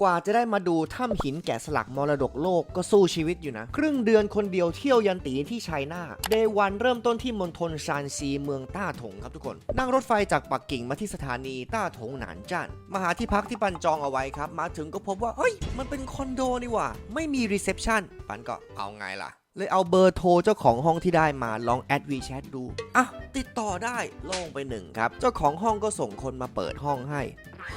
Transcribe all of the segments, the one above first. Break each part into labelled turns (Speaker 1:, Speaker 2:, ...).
Speaker 1: กว่าจะได้มาดูถ้ำหินแกะสลักมรดกโลกก็สู้ชีวิตอยู่นะ ครึ่งเดือนคนเดียวเที่ยวยันตีที่ชัยนาเดวันเริ่มต้นที่มณฑลซานซีเมืองต้าถงครับทุกคน นั่งรถไฟจากปักกิ่งมาที่สถานีต้าถงหนานจ้านมาหาที่พักที่ปันจองเอาไว้ครับ มาถึงก็พบว่าเฮ้ยมันเป็นคอนโดนี่ว่าไม่มีรีเซพชันปันก็เอาไงล่ะ เลยเอาเบอร์โทรเจ้าของห้องที่ได้มาลองแอดวีแชทดู อะ ติดต่อได้โล่งไปหนึ่งครับ เจ้าของห้องก็ส่งคนมาเปิดห้องให้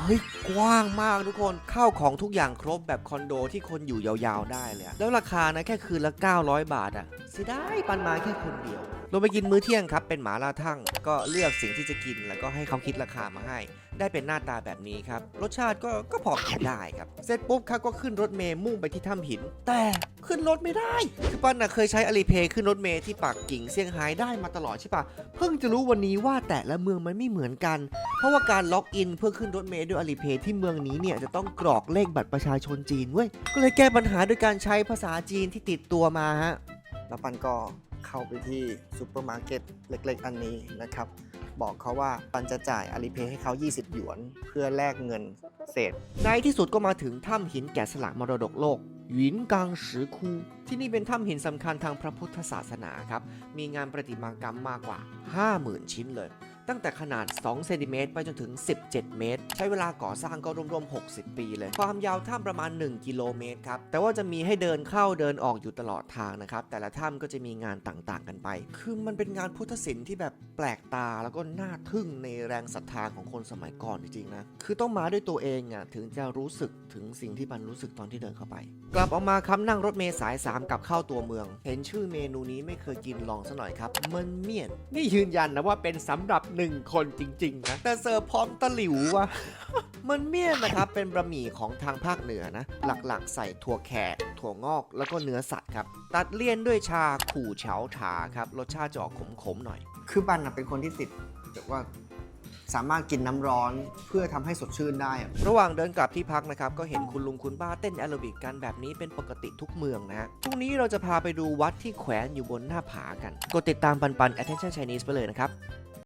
Speaker 1: เฮ้ย กว้างมากทุกคนข้าวของทุกอย่างครบแบบคอนโดที่คนอยู่ยาวๆได้เลยอะแล้วราคานะแค่คืนละ 900 บาทอะเสียดายปันมาแค่คนเดียว ลงไปกินมื้อเที่ยงครับ เป็นหมาล่าทั่งก็เลือกสิ่งที่จะกินแล้วก็ให้เขาคิดราคามาให้ ได้เป็นหน้าตาแบบนี้ครับ รสชาติก็ก็พอกินได้ครับ เสร็จปุ๊บครับก็ขึ้นรถเมย์มุ่งไปที่ถ้ำหิน แต่ขึ้นรถไม่ได้ คือปั้นนะเคยใช้อลีเพย์ขึ้นรถเมย์ที่ปักกิ่งเซี่ยงไฮ้ได้มาตลอดใช่ปะเพิ่งจะรู้วันนี้ว่าแต่ละเมืองมันไม่เหมือนกัน เพราะว่าการล็อกอินเพื่อขึ้นรถเมย์ด้วยอลีเพย์ที่เมืองนี้เนี่ยจะต้องกรอกเลขบัตรประชาชนจีนเว้ยก็เลยแก้ปัญหาด้วยการใช้ภาษาจีนที่ติดตัวมาฮะ
Speaker 2: แล้วปันก็ เข้าไปที่ซูเปอร์มาร์เก็ตเล็กๆ อันนี้นะครับ บอกเขาว่าปันจะจ่ายอาลีเพย์ให้เขา 20 หยวน เพื่อแลกเงินเศษ
Speaker 1: ในที่สุดก็มาถึงถ้ำหินแกะสลักมรดกโลกหยินกังสือคูที่นี่เป็นถ้ำหินสำคัญทางพระพุทธศาสนาครับ มีงานประติมากรรมมากกว่า 50,000 ชิ้นเลย ตั้งแต่ขนาด 2 เซนติเมตรไปจนถึง 17 เมตร ใช้เวลาก่อสร้างก็รวมๆ 60 ปีเลย ความยาวถ้ำประมาณ 1 กิโลเมตรครับ แต่ว่าจะมีให้เดินเข้าเดินออกอยู่ตลอดทางนะครับ แต่ละถ้ำก็จะมีงานต่างๆกันไป คือมันเป็นงานพุทธศิลป์ที่แบบแปลกตาแล้วก็น่าทึ่งในแรงศรัทธาของคนสมัยก่อนจริงๆนะ คือต้องมาด้วยตัวเองอะถึงจะรู้สึกถึงสิ่งที่มันรู้สึกตอนที่เดินเข้าไป กลับออกมาครับนั่งรถเมล์สาย 3กลับเข้าตัวเมือง เห็นชื่อเมนูนี้ไม่เคยกินลองซะหน่อยครับมันเมี่ยน นี่ยืนยันนะว่าเป็นสำหรับหนึ่งคนจริง ๆ นะ แต่เสิร์ฟพร้อมตะหลิววะ มันเมี่ยนนะครับ เป็นบะหมี่ของทางภาคเหนือนะ หลักๆ ใส่ถั่วแขกถั่วงอกแล้วก็เนื้อสัตว์ครับ ตัดเลี่ยนด้วยชาขู่เฉาถาครับ รสชาติจะออกขมๆหน่อย
Speaker 2: คือปันนะเป็นคนที่ติดแบบว่าสามารถกินน้ำร้อนเพื่อทำให้สดชื่นได้อะ
Speaker 1: ระหว่างเดินกลับที่พักนะครับ ก็เห็นคุณลุงคุณป้าเต้นแอโรบิกกันแบบนี้เป็นปกติทุกเมืองนะฮะพรุ่งนี้เราจะพาไปดูวัดที่แขวนอยู่บนหน้าผากัน กดติดตามปันปัน attention Chinese ไปเลยนะครับ